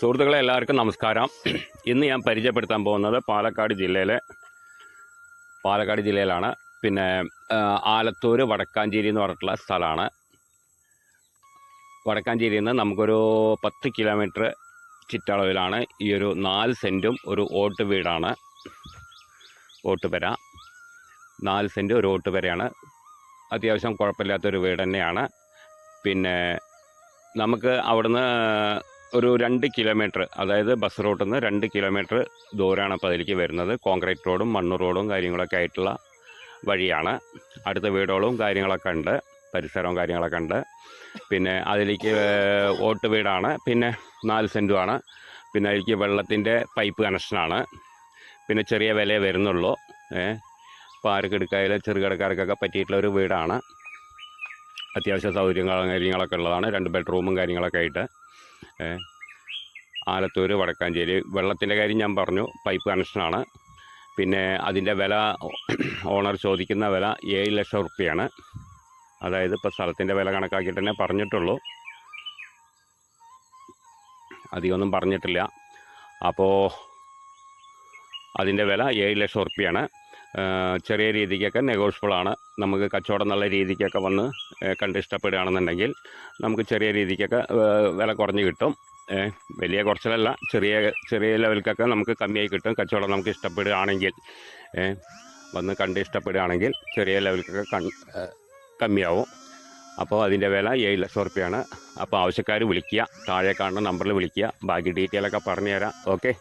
സുഹൃത്തുക്കളെ എല്ലാവർക്കും നമസ്കാരം. ഇന്ന് ഞാൻ പരിചയപ്പെടുത്താൻ പോകുന്നത് പാലക്കാട് ജില്ലയിലെ പാലക്കാട് ജില്ലയിലാണ്. പിന്നെ ആലത്തൂർ വടക്കാഞ്ചേരി എന്ന് പറഞ്ഞിട്ടുള്ള സ്ഥലമാണ്. വടക്കാഞ്ചേരിയിൽ നിന്ന് നമുക്കൊരു പത്ത് കിലോമീറ്റർ ചുറ്റളവിലാണ് ഈ ഒരു നാല് സെന്റും ഒരു ഓട്ട് വീടാണ്. ഓട്ട് ഓട്ടുപെര നാല് സെന്റ് ഒരു ഓട്ട് ഓട്ടുപെരയാണ് അത്യാവശ്യം കുഴപ്പമില്ലാത്തൊരു വീട് തന്നെയാണ്. പിന്നെ നമുക്ക് അവിടുന്ന് ഒരു രണ്ട് കിലോമീറ്റർ അതായത് ബസ് റൂട്ടിൽ നിന്ന് രണ്ട് കിലോമീറ്റർ ദൂരമാണ് അപ്പോൾ അതിലേക്ക് വരുന്നത്. കോൺക്രീറ്റ് റോഡും മണ്ണ് റോഡും കാര്യങ്ങളൊക്കെ ആയിട്ടുള്ള വഴിയാണ്. അടുത്ത വീടുകളും കാര്യങ്ങളൊക്കെ ഉണ്ട്. പരിസരവും കാര്യങ്ങളൊക്കെ ഉണ്ട്. പിന്നെ അതിലേക്ക് ഓട്ട് വീടാണ്. പിന്നെ നാല് സെന്റുമാണ് പിന്നെ അതിലേക്ക് വെള്ളത്തിന്റെ പൈപ്പ് കണക്ഷനാണ് പിന്നെ ചെറിയ വിലയെ വരുന്നുള്ളൂ. അപ്പോൾ ആർക്കെടുക്കായാലും ചെറുകിടക്കാർക്കൊക്കെ പറ്റിയിട്ടുള്ള ഒരു വീടാണ്. അത്യാവശ്യ സൗകര്യങ്ങളും കാര്യങ്ങളൊക്കെ ഉള്ളതാണ്. രണ്ട് ബെഡ്റൂമും കാര്യങ്ങളൊക്കെ ആയിട്ട്. ആലത്തൂർ വടക്കാഞ്ചേരി. വെള്ളത്തിന്റെ കാര്യം ഞാൻ പറഞ്ഞു. പൈപ്പ് കണക്ഷനാണ്. പിന്നെ അതിന്റെ വില ഓണർ ചോദിക്കുന്ന വില ഏഴ് ലക്ഷം റുപ്യയാണ് അതായത് ഇപ്പോൾ സ്ഥലത്തിന്റെ വില കണക്കാക്കിയിട്ട് തന്നെ പറഞ്ഞിട്ടുള്ളൂ. അധികമൊന്നും പറഞ്ഞിട്ടില്ല. അപ്പോൾ അതിന്റെ വില ഏഴ് ലക്ഷം റുപ്യയാണ് ചെറിയ രീതിക്കൊക്കെ നെഗോഷ്യബിളാണ് നമുക്ക് കച്ചവടം നല്ല രീതിക്കൊക്കെ വന്ന് കണ്ട് ഇഷ്ടപ്പെടുകയാണെന്നുണ്ടെങ്കിൽ നമുക്ക് ചെറിയ രീതിക്കൊക്കെ വില കുറഞ്ഞ് കിട്ടും. വലിയ കുറച്ചിലല്ല ചെറിയ ചെറിയ ലെവൽക്കൊക്കെ നമുക്ക് കമ്മിയായി കിട്ടും. കച്ചവടം നമുക്ക് ഇഷ്ടപ്പെടുകയാണെങ്കിൽ വന്ന് കണ്ട് ഇഷ്ടപ്പെടുകയാണെങ്കിൽ ചെറിയ ലെവൽക്കൊക്കെ കൺ കമ്മിയാവും. അപ്പോൾ അതിന്റെ വില ഏഴ് ലക്ഷം റുപ്യാണ് അപ്പോൾ ആവശ്യക്കാർ വിളിക്കുക താഴെ കാണുന്ന നമ്പറിൽ വിളിക്കുക. ബാക്കി ഡീറ്റെയിലൊക്കെ പറഞ്ഞു തരാം ഓക്കെ?